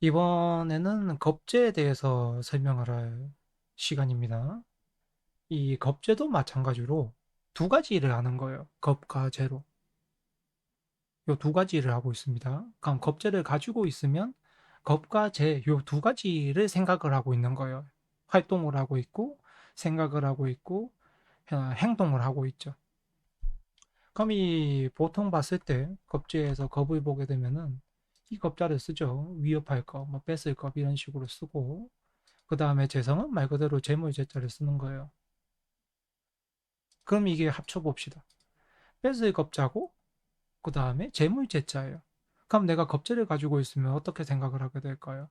이번에는 겁제에 대해서 설명을 할 시간입니다. 이 겁제도 마찬가지로 두 가지 일을 하는 거예요. 겁과 제로. 요 두 가지 일을 하고 있습니다. 그럼 겁제를 가지고 있으면 겁과 제 요 두 가지를 생각을 하고 있는 거예요. 활동을 하고 있고 생각을 하고 있고 어, 행동을 하고 있죠. 그럼 이 보통 봤을 때 겁제에서 겁을 보게 되면은 이 겁자를 쓰죠. 위협할 것, 뭐 뺏을 것 이런 식으로 쓰고 그 다음에 재성은 말 그대로 재물 제자를 쓰는 거예요. 그럼 이게 합쳐봅시다. 뺏을 겁자고 그 다음에 재물 제자예요. 그럼 내가 겁제를 가지고 있으면 어떻게 생각을 하게 될까요?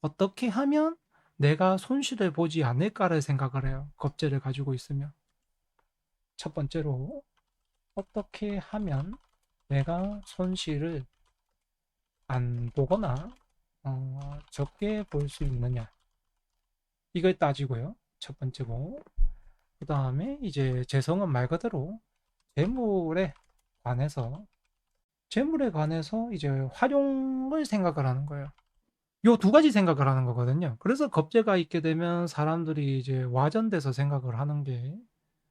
어떻게 하면 내가 손실을 보지 않을까를 생각을 해요. 겁제를 가지고 있으면. 첫 번째로 어떻게 하면 내가 손실을 안 보거나 어, 적게 볼 수 있느냐. 이걸 따지고요. 첫 번째고 그 다음에 이제 재성은 말 그대로 재물에 관해서 재물에 관해서 이제 활용을 생각을 하는 거예요. 요 두 가지 생각을 하는 거거든요. 그래서 겁재가 있게 되면 사람들이 이제 와전돼서 생각을 하는 게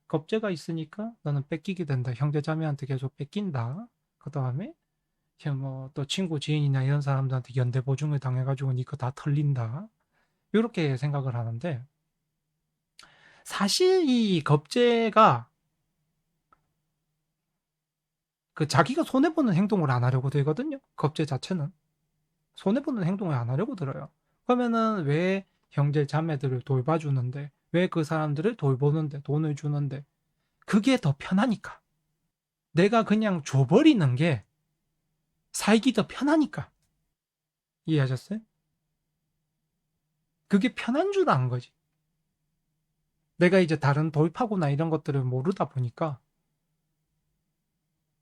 겁재가 있으니까 너는 뺏기게 된다. 형제자매한테 계속 뺏긴다. 그 다음에 뭐 또 친구 지인이나 이런 사람들한테 연대 보증을 당해가지고 니거 다 털린다. 이렇게 생각을 하는데 사실 이 겁재가 그 자기가 손해 보는 행동을 안 하려고 들거든요. 겁재 자체는 손해 보는 행동을 안 하려고 들어요. 그러면은 왜 형제 자매들을 돌봐주는데 왜 그 사람들을 돌보는데 돈을 주는데 그게 더 편하니까 내가 그냥 줘버리는 게 살기 더 편하니까. 이해하셨어요? 그게 편한 줄 안 거지. 내가 이제 다른 돌파구나 이런 것들을 모르다 보니까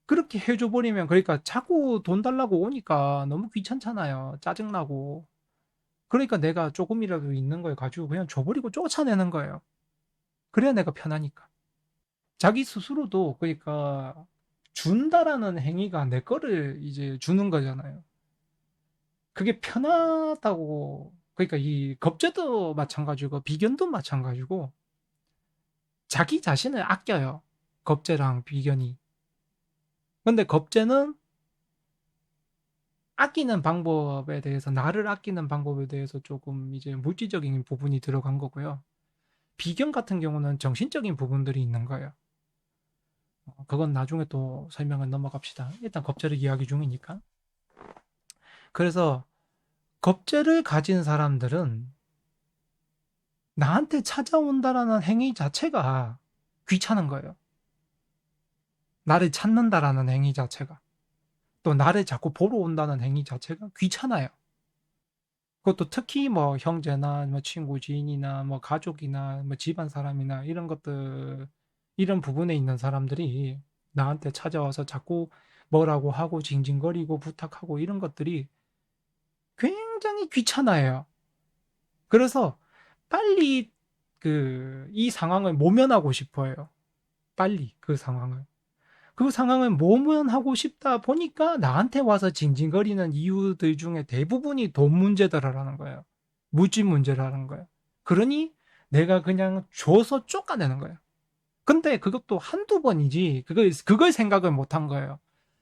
그렇게 해줘버리면 그러니까 자꾸 돈 달라고 오니까 너무 귀찮잖아요. 짜증나고. 그러니까 내가 조금이라도 있는 걸 가지고 그냥 줘버리고 쫓아내는 거예요. 그래야 내가 편하니까. 자기 스스로도 그러니까 준다라는 행위가 내 거를 이제 주는 거잖아요. 그게 편하다고 그러니까 이 겁제도 마찬가지고 비견도 마찬가지고 자기 자신을 아껴요. 겁제랑 비견이. 근데 겁제는 아끼는 방법에 대해서 나를 아끼는 방법에 대해서 조금 이제 물질적인 부분이 들어간 거고요. 비견 같은 경우는 정신적인 부분들이 있는 거예요. 어, 그건 나중에 또 설명을 넘어갑시다. 일단 겁제를 이야기 중이니까. 그래서 겁제를 가진 사람들은 나한테 찾아온다라는 행위 자체가 귀찮은 거예요. 나를 찾는다라는 행위 자체가. 또 나를 자꾸 보러 온다는 행위 자체가 귀찮아요. 그것도 특히 뭐 형제나 뭐 친구 지인이나 뭐 가족이나 뭐 집안 사람이나 이런 것들 이런 부분에 있는 사람들이 나한테 찾아와서 자꾸 뭐라고 하고 징징거리고 부탁하고 이런 것들이 굉장히 귀찮아요. 그래서 빨리 그 이 상황을 모면하고 싶어요. 빨리 그 상황을. 그 상황을 모면하고 싶다 보니까 나한테 와서 징징거리는 이유들 중에 대부분이 돈 문제다라는 거예요. 물질 문제라는 거예요. 그러니 내가 그냥 줘서 쫓아내는 거예요. 근데 그것도 한두 번이지 그걸 그걸 생각을 못 한 거예요.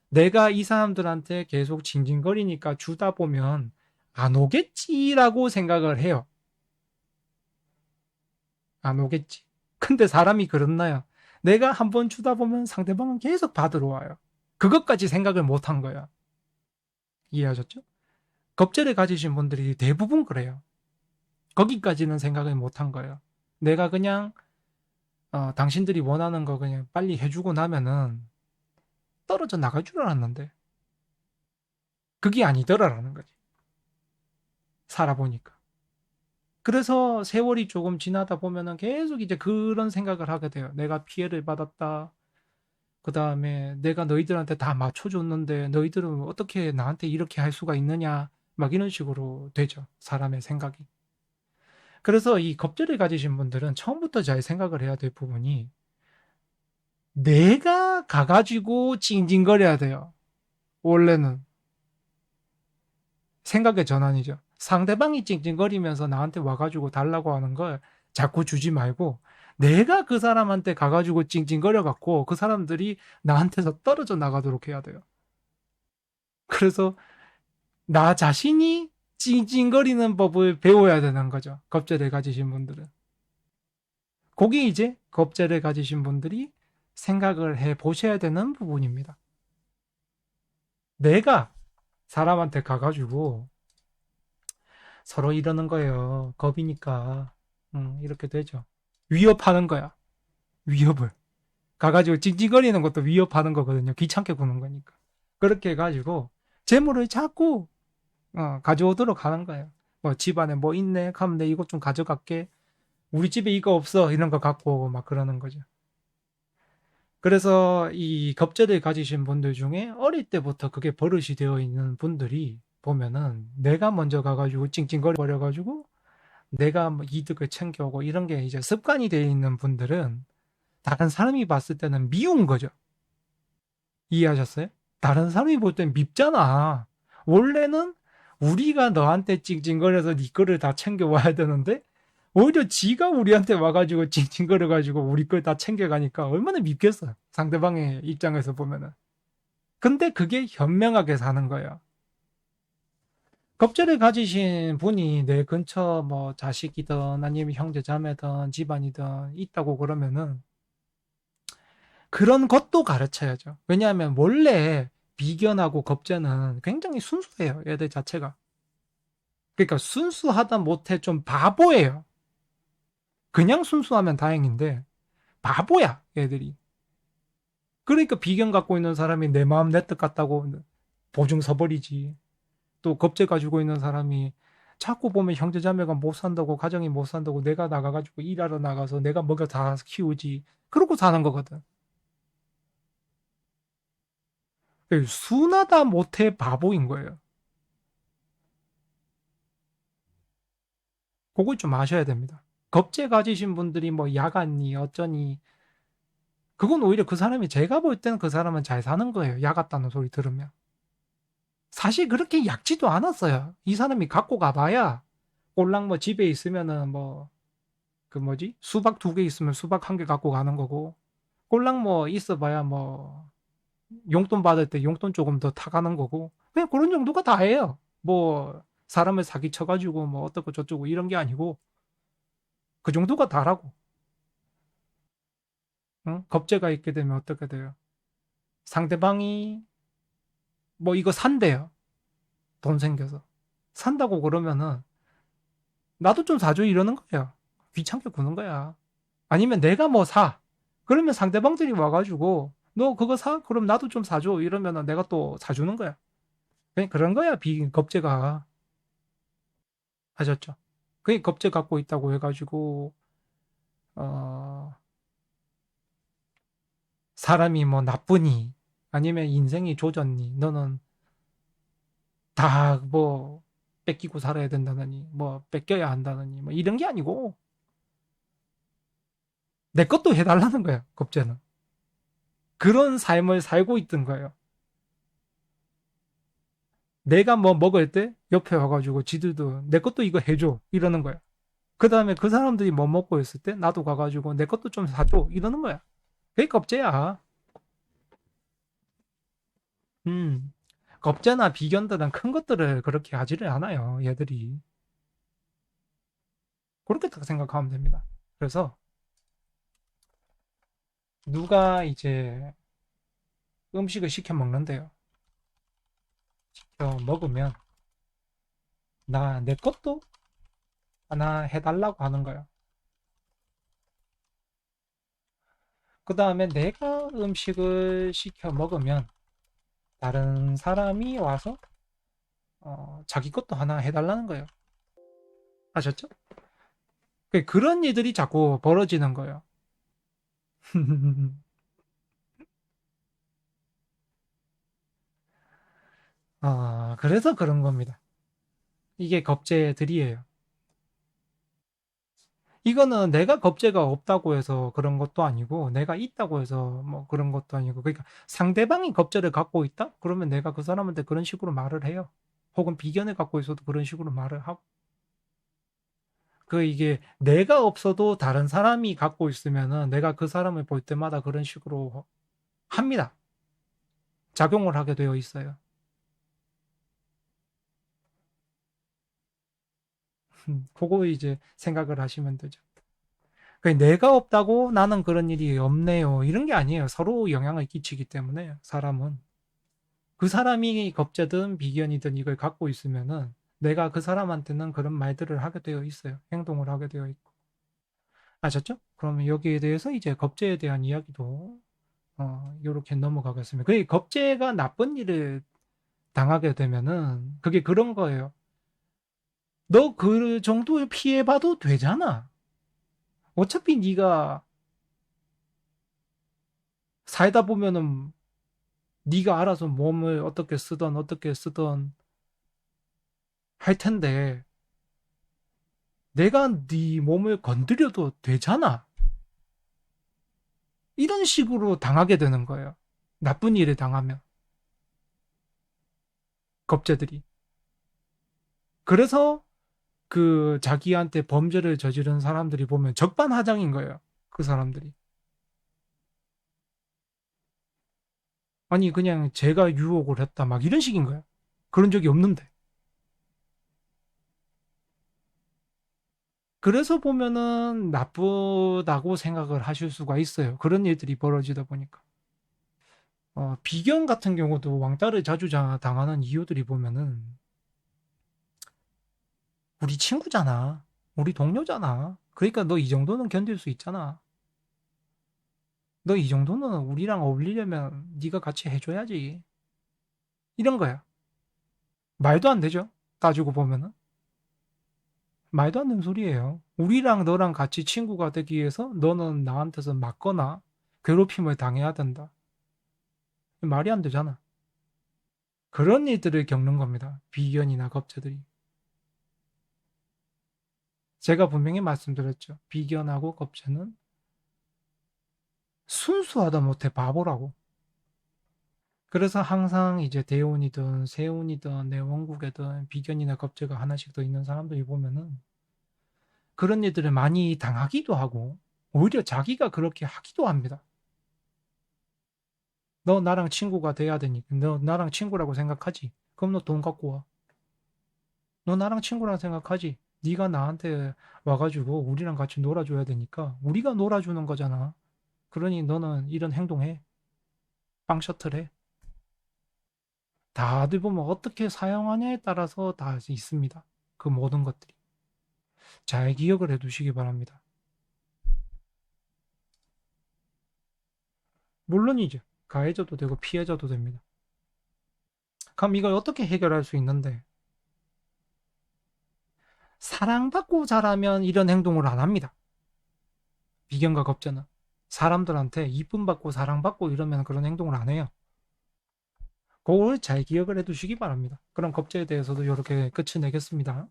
내가 이 사람들한테 계속 징징거리니까 주다 보면 안 오겠지라고 생각을 해요. 안 오겠지. 근데 사람이 그렇나요? 내가 한 번 주다 보면 상대방은 계속 받으러 와요. 그것까지 생각을 못 한 거야. 이해하셨죠? 겁제를 가지신 분들이 대부분 그래요. 거기까지는 생각을 못 한 거예요. 내가 그냥 어, 당신들이 원하는 거 그냥 빨리 해주고 나면은 떨어져 나갈 줄 알았는데 그게 아니더라라는 거지. 살아보니까. 그래서 세월이 조금 지나다 보면은 계속 이제 그런 생각을 하게 돼요. 내가 피해를 받았다. 그 다음에 내가 너희들한테 다 맞춰줬는데 너희들은 어떻게 나한테 이렇게 할 수가 있느냐. 막 이런 식으로 되죠. 사람의 생각이. 그래서 이 겁제를 가지신 분들은 처음부터 잘 생각을 해야 될 부분이 내가 가가지고 찡찡거려야 돼요. 원래는. 생각의 전환이죠. 상대방이 찡찡거리면서 나한테 와가지고 달라고 하는 걸 자꾸 주지 말고 내가 그 사람한테 가가지고 찡찡거려 갖고 그 사람들이 나한테서 떨어져 나가도록 해야 돼요. 그래서 나 자신이 찡찡거리는 법을 배워야 되는 거죠. 겁제를 가지신 분들은. 그게 이제 겁제를 가지신 분들이 생각을 해 보셔야 되는 부분입니다. 내가 사람한테 가가지고 서로 이러는 거예요. 겁이니까. 음, 이렇게 되죠. 위협하는 거야. 위협을. 가가지고 찡찡거리는 것도 위협하는 거거든요. 귀찮게 구는 거니까. 그렇게 해가지고 재물을 자꾸 어, 가져오도록 하는 거예요. 뭐 집안에 뭐 있네? 하면 내 이것 좀 가져갈게. 우리 집에 이거 없어. 이런 거 갖고 오고 막 그러는 거죠. 그래서 이 겁제를 가지신 분들 중에 어릴 때부터 그게 버릇이 되어 있는 분들이 보면은 내가 먼저 가가지고 찡찡거려 가지고 내가 뭐 이득을 챙겨오고 이런 게 이제 습관이 되어 있는 분들은 다른 사람이 봤을 때는 미운 거죠. 이해하셨어요? 다른 사람이 볼 땐 밉잖아. 원래는 우리가 너한테 찡찡거려서 네 거를 다 챙겨와야 되는데 오히려 지가 우리한테 와가지고 찡찡거려가지고 우리 걸 다 챙겨가니까 얼마나 밉겠어. 상대방의 입장에서 보면은. 근데 그게 현명하게 사는 거예요. 겁제를 가지신 분이 내 근처 뭐 자식이든 아니면 형제 자매든 집안이든 있다고 그러면은 그런 것도 가르쳐야죠. 왜냐하면 원래 비견하고 겁제는 굉장히 순수해요. 얘들 자체가. 그러니까 순수하다 못해 좀 바보예요. 그냥 순수하면 다행인데 바보야 애들이. 그러니까 비견 갖고 있는 사람이 내 마음 내 뜻 같다고 보증 서버리지. 또 겁제 가지고 있는 사람이 자꾸 보면 형제자매가 못 산다고 가정이 못 산다고 내가 나가가지고 일하러 나가서 내가 먹여 다 키우지 그러고 사는 거거든. 순하다 못해 바보인 거예요. 그걸 좀 아셔야 됩니다. 겁제 가지신 분들이 뭐 야간니 어쩌니 그건 오히려 그 사람이 제가 볼 때는 그 사람은 잘 사는 거예요. 야갔다는 소리 들으면. 사실 그렇게 약지도 않았어요. 이 사람이 갖고 가봐야 꼴랑 뭐 집에 있으면은 뭐 그 뭐지 수박 두 개 있으면 수박 한 개 갖고 가는 거고 꼴랑 뭐 있어봐야 뭐 용돈 받을 때 용돈 조금 더 타가는 거고 그냥 그런 정도가 다예요. 뭐 사람을 사기 쳐가지고 뭐 어떻고 저쩌고 이런 게 아니고 그 정도가 다라고. 응? 겁재가 있게 되면 어떻게 돼요? 상대방이 뭐 이거 산대요. 돈 생겨서. 산다고 그러면은 나도 좀 사줘 이러는 거야. 귀찮게 구는 거야. 아니면 내가 뭐 사. 그러면 상대방들이 와가지고 너 그거 사? 그럼 나도 좀 사줘. 이러면은 내가 또 사주는 거야. 그냥 그런 거야 비 겁제가. 하셨죠? 그게 겁제 갖고 있다고 해가지고 어 사람이 뭐 나쁘니 아니면 인생이 조졌니? 너는 다 뭐 뺏기고 살아야 된다느니, 뭐 뺏겨야 한다느니, 뭐 이런 게 아니고 내 것도 해달라는 거야, 겁제는. 그런 삶을 살고 있던 거예요. 내가 뭐 먹을 때 옆에 와가지고 지들도 내 것도 이거 해줘 이러는 거야. 그 다음에 그 사람들이 뭐 먹고 있을 때 나도 가가지고 내 것도 좀 사줘 이러는 거야. 그게 겁제야. 음, 겁제나 비견들은 큰 것들을 그렇게 하지를 않아요, 얘들이. 그렇게 딱 생각하면 됩니다. 그래서, 누가 이제 음식을 시켜 먹는데요. 시켜 먹으면, 나, 내 것도 하나 해달라고 하는 거예요. 그 다음에 내가 음식을 시켜 먹으면, 다른 사람이 와서 어, 자기 것도 하나 해달라는 거예요. 아셨죠? 그, 그런 일들이 자꾸 벌어지는 거예요. 아, 그래서 그런 겁니다. 이게 겁재들이에요. 이거는 내가 겁재가 없다고 해서 그런 것도 아니고 내가 있다고 해서 뭐 그런 것도 아니고 그러니까 상대방이 겁재를 갖고 있다? 그러면 내가 그 사람한테 그런 식으로 말을 해요. 혹은 비견을 갖고 있어도 그런 식으로 말을 하고 그 이게 내가 없어도 다른 사람이 갖고 있으면은 내가 그 사람을 볼 때마다 그런 식으로 합니다. 작용을 하게 되어 있어요. 음, 그거 이제 생각을 하시면 되죠. 내가 없다고 나는 그런 일이 없네요. 이런 게 아니에요. 서로 영향을 끼치기 때문에 사람은 그 사람이 겁재든 비견이든 이걸 갖고 있으면은 내가 그 사람한테는 그런 말들을 하게 되어 있어요. 행동을 하게 되어 있고. 아셨죠? 그러면 여기에 대해서 이제 겁재에 대한 이야기도 어, 요렇게 넘어가겠습니다. 그 겁재가 나쁜 일을 당하게 되면은 그게 그런 거예요. 너 그 정도의 피해 봐도 되잖아. 어차피 네가 살다 보면은 네가 알아서 몸을 어떻게 쓰던 어떻게 쓰던 할 텐데 내가 네 몸을 건드려도 되잖아. 이런 식으로 당하게 되는 거예요. 나쁜 일을 당하면. 겁재들이. 그래서 그 자기한테 범죄를 저지른 사람들이 보면 적반하장인 거예요. 그 사람들이. 아니 그냥 제가 유혹을 했다 막 이런 식인 거예요. 그런 적이 없는데. 그래서 보면은 나쁘다고 생각을 하실 수가 있어요. 그런 일들이 벌어지다 보니까. 어, 비견 같은 경우도 왕따를 자주 당하는 이유들이 보면은 우리 친구잖아. 우리 동료잖아. 그러니까 너 이 정도는 견딜 수 있잖아. 너 이 정도는 우리랑 어울리려면 네가 같이 해줘야지. 이런 거야. 말도 안 되죠. 따지고 보면은. 말도 안 되는 소리예요. 우리랑 너랑 같이 친구가 되기 위해서 너는 나한테서 맞거나 괴롭힘을 당해야 된다. 말이 안 되잖아. 그런 일들을 겪는 겁니다. 비견이나 겁체들이. 제가 분명히 말씀드렸죠. 비견하고 겁체는 순수하다 못해 바보라고. 그래서 항상 이제 대운이든 세운이든 내 원국에든 비견이나 겁재가 하나씩 더 있는 사람들이 보면은 그런 일들을 많이 당하기도 하고 오히려 자기가 그렇게 하기도 합니다. 너 나랑 친구가 돼야 되니까 너 나랑 친구라고 생각하지? 그럼 너 돈 갖고 와. 너 나랑 친구라 생각하지? 네가 나한테 와가지고 우리랑 같이 놀아줘야 되니까 우리가 놀아주는 거잖아. 그러니 너는 이런 행동해. 빵 셔틀해. 다들 보면 어떻게 사용하냐에 따라서 다 있습니다. 그 모든 것들이. 잘 기억을 해 두시기 바랍니다. 물론이죠. 가해자도 되고 피해자도 됩니다. 그럼 이걸 어떻게 해결할 수 있는데? 사랑받고 자라면 이런 행동을 안 합니다. 비견과 겁자는. 사람들한테 이쁨 받고 사랑받고 이러면 그런 행동을 안 해요. 그걸 잘 기억을 해 두시기 바랍니다. 그럼 겁제에 대해서도 이렇게 끝을 내겠습니다.